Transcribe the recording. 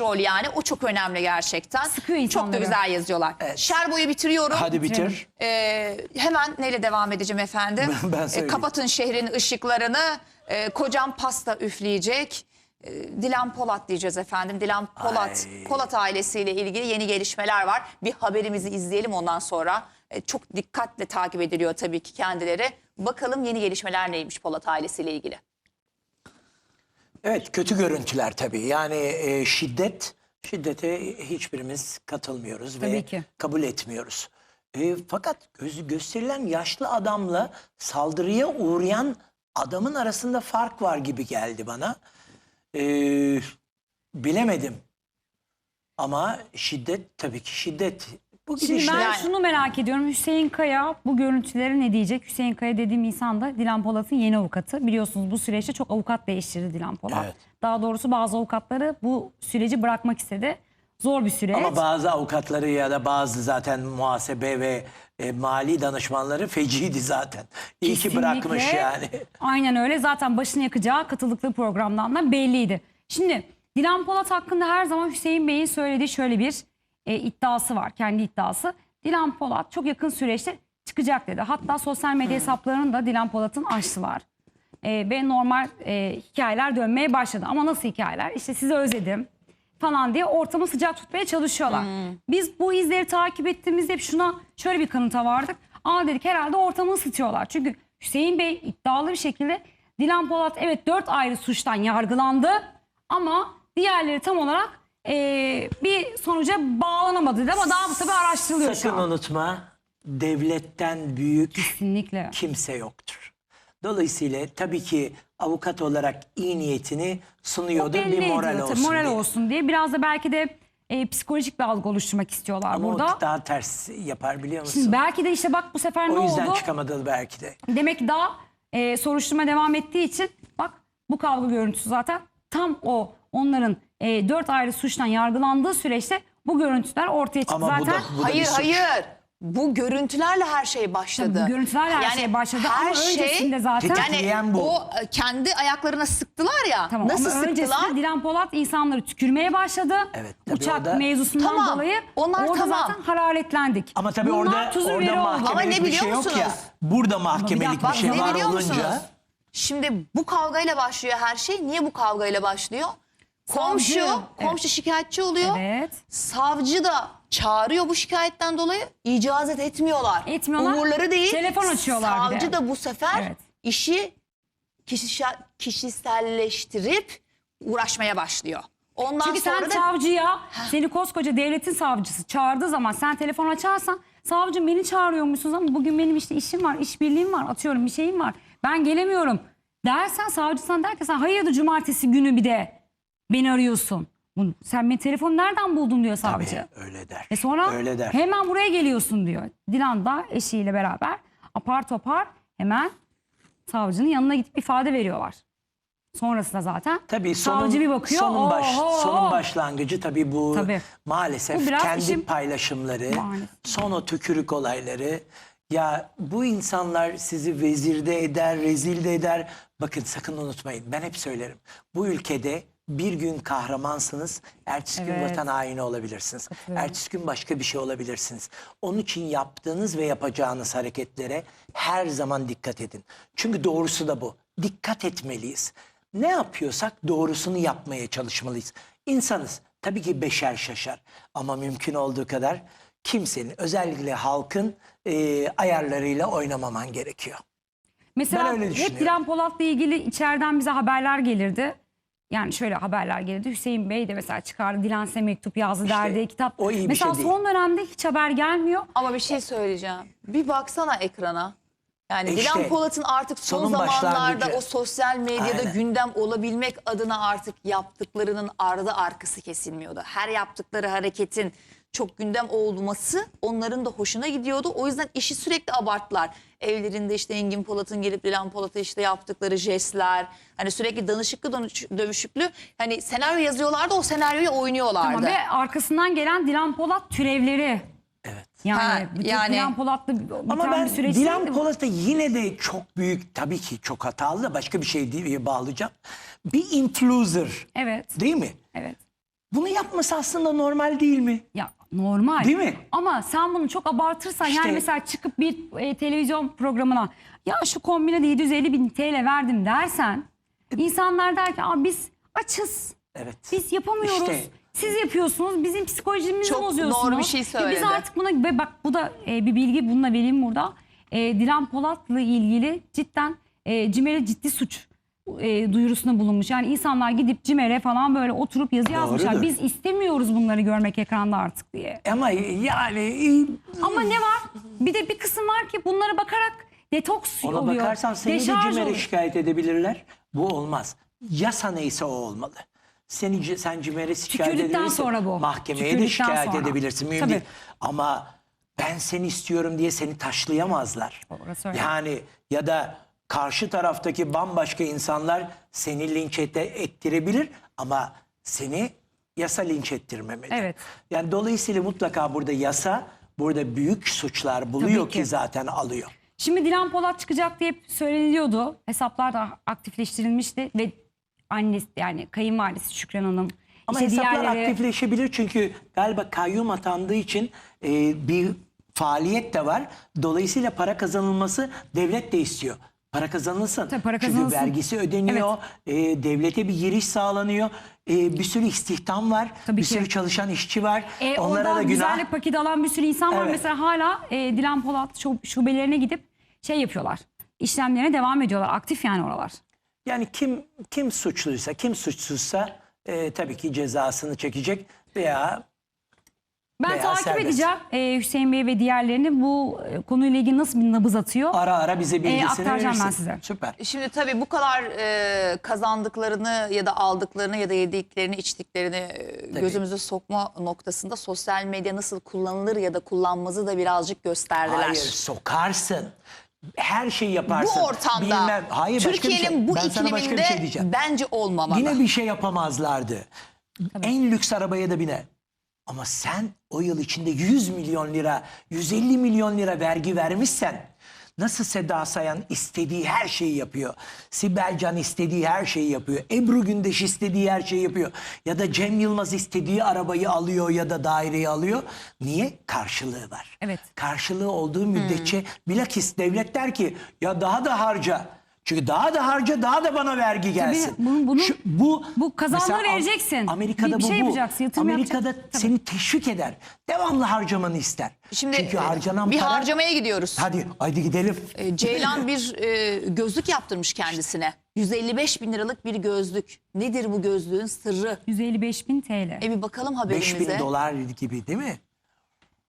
rol yani o çok önemli gerçekten. Sıkıyor Çok da insanları. güzel yazıyorlar. Şerbo'yu bitiriyorum. Hadi bitir. Ee, hemen neyle devam edeceğim efendim? Ben Ee, söyleyeyim. kapatın şehrin ışıklarını. Ee, kocam pasta üfleyecek. Ee, Dilan Polat diyeceğiz efendim. Dilan Polat, Ay. Polat ailesiyle ilgili yeni gelişmeler var. Bir haberimizi izleyelim ondan sonra. Ee, çok dikkatle takip ediliyor tabii ki kendileri. Bakalım yeni gelişmeler neymiş Polat ailesiyle ilgili. Evet kötü görüntüler tabii. Yani e, şiddet, şiddete hiçbirimiz katılmıyoruz ve ki. kabul etmiyoruz. E, fakat göz, gösterilen yaşlı adamla saldırıya uğrayan adamın arasında fark var gibi geldi bana. E, bilemedim. Ama şiddet tabii ki şiddet. Bu Şimdi ben Yani- şunu merak ediyorum. Hüseyin Kaya bu görüntülere ne diyecek? Hüseyin Kaya dediğim insan da Dilan Polat'ın yeni avukatı. Biliyorsunuz bu süreçte çok avukat değiştirdi Dilan Polat. Evet. Daha doğrusu bazı avukatları bu süreci bırakmak istedi. Zor bir süreç. Ama bazı avukatları ya da bazı zaten muhasebe ve e, mali danışmanları feciydi zaten. İyi ki Kesinlikle. bırakmış yani. Aynen öyle. Zaten başını yakacağı katıldıkları programdan da belliydi. Şimdi Dilan Polat hakkında her zaman Hüseyin Bey'in söylediği şöyle bir e, iddiası var. Kendi iddiası. Dilan Polat çok yakın süreçte çıkacak dedi. Hatta sosyal medya hesaplarını da Dilan Polat'ın açtılar. E, ve normal e, hikayeler dönmeye başladı. Ama nasıl hikayeler? İşte sizi özledim falan diye ortamı sıcak tutmaya çalışıyorlar. Biz bu izleri takip ettiğimizde hep şuna şöyle bir kanıta vardık. Aa dedik herhalde ortamı ısıtıyorlar. Çünkü Hüseyin Bey iddialı bir şekilde Dilan Polat evet dört ayrı suçtan yargılandı ama diğerleri tam olarak bir sonuca bağlanamadı dedi ama daha tabii araştırılıyor şu Sakın an. unutma devletten büyük Kesinlikle. kimse yoktur. Dolayısıyla tabii ki avukat olarak iyi niyetini sunuyordur Belli bir moral ediyor tabii, olsun moral diye. olsun diye biraz da belki de e, psikolojik bir algı oluşturmak istiyorlar Ama burada. o daha ters yapar biliyor musun? Şimdi belki de işte bak bu sefer ne o yüzden oldu? çıkamadı belki de. Demek ki daha e, soruşturma devam ettiği için bak bu kavga görüntüsü zaten tam o onların e, dört ayrı suçtan yargılandığı süreçte bu görüntüler ortaya çıktı. Ama bu zaten da, bu da bir hayır suç. hayır. Bu görüntülerle her şey başladı. Tabii bu görüntülerle her şey başladı ama öncesinde zaten- Yani bu. o e, kendi ayaklarına sıktılar ya. Tamam, nasıl ama öncesinde sıktılar? Tabii Polat insanları tükürmeye başladı. Evet, tabii Uçak orada- mevzusundan Tamam, dolayı onlar orada tamam. zaten hararetlendik. Ama tabii Bunlar orada tuzun orada oldu. Ama mahkemelik ne bir şey biliyor yok ya. musunuz? Burada mahkemelik bir Bak şey ne var biliyor musunuz? olunca Şimdi bu kavgayla başlıyor her şey. Niye bu kavgayla başlıyor? Komşu, Savcı, komşu şikayetçi oluyor. Evet. Savcı da çağırıyor bu şikayetten dolayı. icazet etmiyorlar. Etmiyorlar. Umurları değil. Telefon açıyorlar bir de. Savcı da bu sefer Evet. işi kişisel, kişiselleştirip uğraşmaya başlıyor. Ondan Çünkü sonra sen da savcıya seni koskoca devletin savcısı çağırdığı zaman sen telefon açarsan savcım beni çağırıyormuşsunuz ama bugün benim işte işim var, işbirliğim var, atıyorum bir şeyim var. Ben gelemiyorum dersen savcı sana der ki sen hayırdır cumartesi günü bir de beni arıyorsun. Bunu, sen beni telefonu nereden buldun diyor savcı. Tabii, öyle der. E sonra öyle der. hemen buraya geliyorsun diyor. Dilan da eşiyle beraber apar topar hemen savcının yanına gidip ifade veriyorlar. Sonrasında zaten Tabii sonun, savcı bir bakıyor. sonun, baş, oho! sonun başlangıcı tabii bu Tabii. maalesef Bu kendi işin- paylaşımları, Maalesef. son o tükürük olayları. Ya bu insanlar sizi vezirde eder, rezil de eder. Bakın sakın unutmayın ben hep söylerim. Bu ülkede bir gün kahramansınız, ertesi gün Evet. vatan haini olabilirsiniz. Ertesi gün başka bir şey olabilirsiniz. Onun için yaptığınız ve yapacağınız hareketlere her zaman dikkat edin. Çünkü doğrusu da bu. Dikkat etmeliyiz. Ne yapıyorsak doğrusunu yapmaya çalışmalıyız. İnsanız. Tabii ki beşer şaşar. Ama mümkün olduğu kadar kimsenin özellikle halkın e, ayarlarıyla oynamaman gerekiyor. Mesela Ben öyle hep. Dilan Polat'la ilgili içeriden bize haberler gelirdi. Yani şöyle haberler gelirdi. Hüseyin Bey de mesela çıkardı. Dilan size mektup yazdı İşte derdi. Kitap. o iyi bir mesela şey değil. son dönemde hiç haber gelmiyor. Ama bir şey söyleyeceğim. Bir baksana ekrana. Yani E Dilan Polat'ın artık son sonun zamanlarda başlangıcı. o sosyal medyada Aynen. gündem olabilmek adına artık yaptıklarının ardı arkası kesilmiyordu. Her yaptıkları hareketin çok gündem olması onların da hoşuna gidiyordu. O yüzden işi sürekli abarttılar. Evlerinde işte Engin Polat'ın gelip Dilan Polat'a işte yaptıkları jestler. Hani sürekli danışıklı dövüşüklü. Hani senaryo yazıyorlardı o senaryoyu oynuyorlardı. Ama ve arkasından gelen Dilan Polat türevleri. Evet. Yani, Ha, yani- Dilan Polat'la Ama ben bir Dilan. Polat'a yine de çok büyük tabii ki çok hatalı da başka bir şey diye bağlayacağım. Bir influencer Evet. değil mi? Evet. Bunu yapması aslında normal değil mi? Ya normal. Değil mi? Ama sen bunu çok abartırsan İşte- yani mesela çıkıp bir e, televizyon programına ya şu kombine de 750 bin TL verdim dersen insanlar der ki Aa, biz açız. Evet. Biz yapamıyoruz. İşte- Siz yapıyorsunuz. Bizim psikolojimizi Çok bozuyorsunuz. doğru bir şey Ve söyledi. Biz artık buna ve bak bu da e, bir bilgi bununla vereyim burada. E, Dilan Polat'la ilgili cidden e, CİMER'e ciddi suç e, duyurusunda bulunmuş. Yani insanlar gidip CİMER'e falan böyle oturup yazı yazmışlar. Biz istemiyoruz bunları görmek ekranda artık diye. Ama yani Ama ne var? Bir de bir kısım var ki bunlara bakarak detoks ona oluyor. bakarsan seni de CİMER'e oluyor. şikayet edebilirler. Bu olmaz. Yasa neyse o olmalı. Seni sen CİMER'e şikayet Tükürdükten edebilirsin. sonra bu. Mahkemeye de Tükürdükten şikayet sonra. edebilirsin. Mühim Tabii. değil. Ama ben seni istiyorum diye seni taşlayamazlar. Orası öyle. Yani ya da karşı taraftaki bambaşka insanlar seni linç ettirebilir ama seni yasa linç ettirmemeli. Evet. Yani dolayısıyla mutlaka burada yasa burada büyük suçlar buluyor Tabii ki. ki zaten alıyor. Şimdi Dilan Polat çıkacak diye hep söyleniyordu. Hesaplar da aktifleştirilmişti ve annesi yani kayınvalidesi Şükran Hanım. Ama işte hesaplar diğerleri- aktifleşebilir çünkü galiba kayyum atandığı için e, bir faaliyet de var. Dolayısıyla para kazanılması devlet de istiyor. Para kazanılsın. Tabii para Çünkü kazanılsın. vergisi ödeniyor. e, devlete bir giriş sağlanıyor. E, bir sürü istihdam var. Tabii bir ki. sürü çalışan işçi var. E, Onlara da günah. güzellik paketi alan bir sürü insan var. Evet. Mesela hala e, Dilan Polat şub- şubelerine gidip şey yapıyorlar. İşlemlerine devam ediyorlar. Aktif yani oralar. Yani kim kim suçluysa, kim suçsuzsa e, tabii ki cezasını çekecek veya Ben Veya takip serbest. edeceğim e, Hüseyin Bey ve diğerlerini bu e, konuyla ilgili nasıl bir nabız atıyor. ara ara bize bilgisini E, aktaracağım ben verirsin. size. Süper. Şimdi tabii bu kadar e, kazandıklarını ya da aldıklarını ya da yediklerini içtiklerini e, gözümüze sokma noktasında sosyal medya nasıl kullanılır ya da kullanmazı da birazcık gösterdiler. Hayır sokarsın. Her şeyi yaparsın. Bu ortamda Bilmem. Hayır, şey. Türkiye'nin bu Ben sana başka bir ikliminde şey bence olmamalı. Yine bir şey yapamazlardı. En lüks arabaya da biner. Ama sen o yıl içinde 100 milyon lira, 150 milyon lira vergi vermişsen nasıl Seda Sayan istediği her şeyi yapıyor. Sibel Can istediği her şeyi yapıyor. Ebru Gündeş istediği her şeyi yapıyor. Ya da Cem Yılmaz istediği arabayı alıyor ya da daireyi alıyor. Niye? Karşılığı var. Evet. Karşılığı olduğu müddetçe bilakis devlet der ki ya daha da harca. Çünkü daha da harca daha da bana vergi gelsin. bunu- bunu- bu bu kazanları Mesela Am- vereceksin. Amerika'da Bir- bir bu şey bu. yapacaksın, yatırım Amerika'da yapacaksın. seni teşvik eder. Devamlı harcamanı ister. Şimdi Çünkü e, harcanan bir para... harcamaya gidiyoruz. Hadi haydi gidelim. E, Ceylan bir e, gözlük yaptırmış kendisine. 155 bin liralık bir gözlük. Nedir bu gözlüğün sırrı? 155 bin TL. E bir bakalım 5000 haberimize. dolar gibi değil mi?